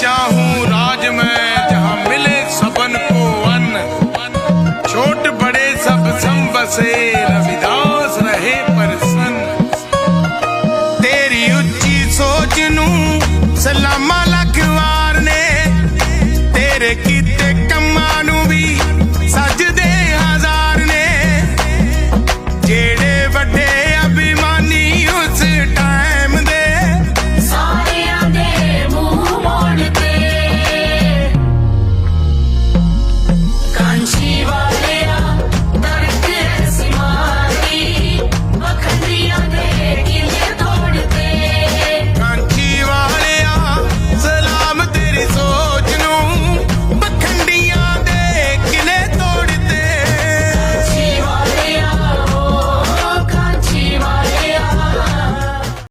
राज में जहाँ मिले सबन को अन्न छोट बड़े सब सम बसे रविदास रहे प्रसन्न ਤੇਰੀ ਉੱਚੀ ਸੋਚ ਨੂੰ ਸਲਾਮਾਂ ਲੱਖ ਵਾਰ ਨੇ ਤੇਰੇ ਕੀ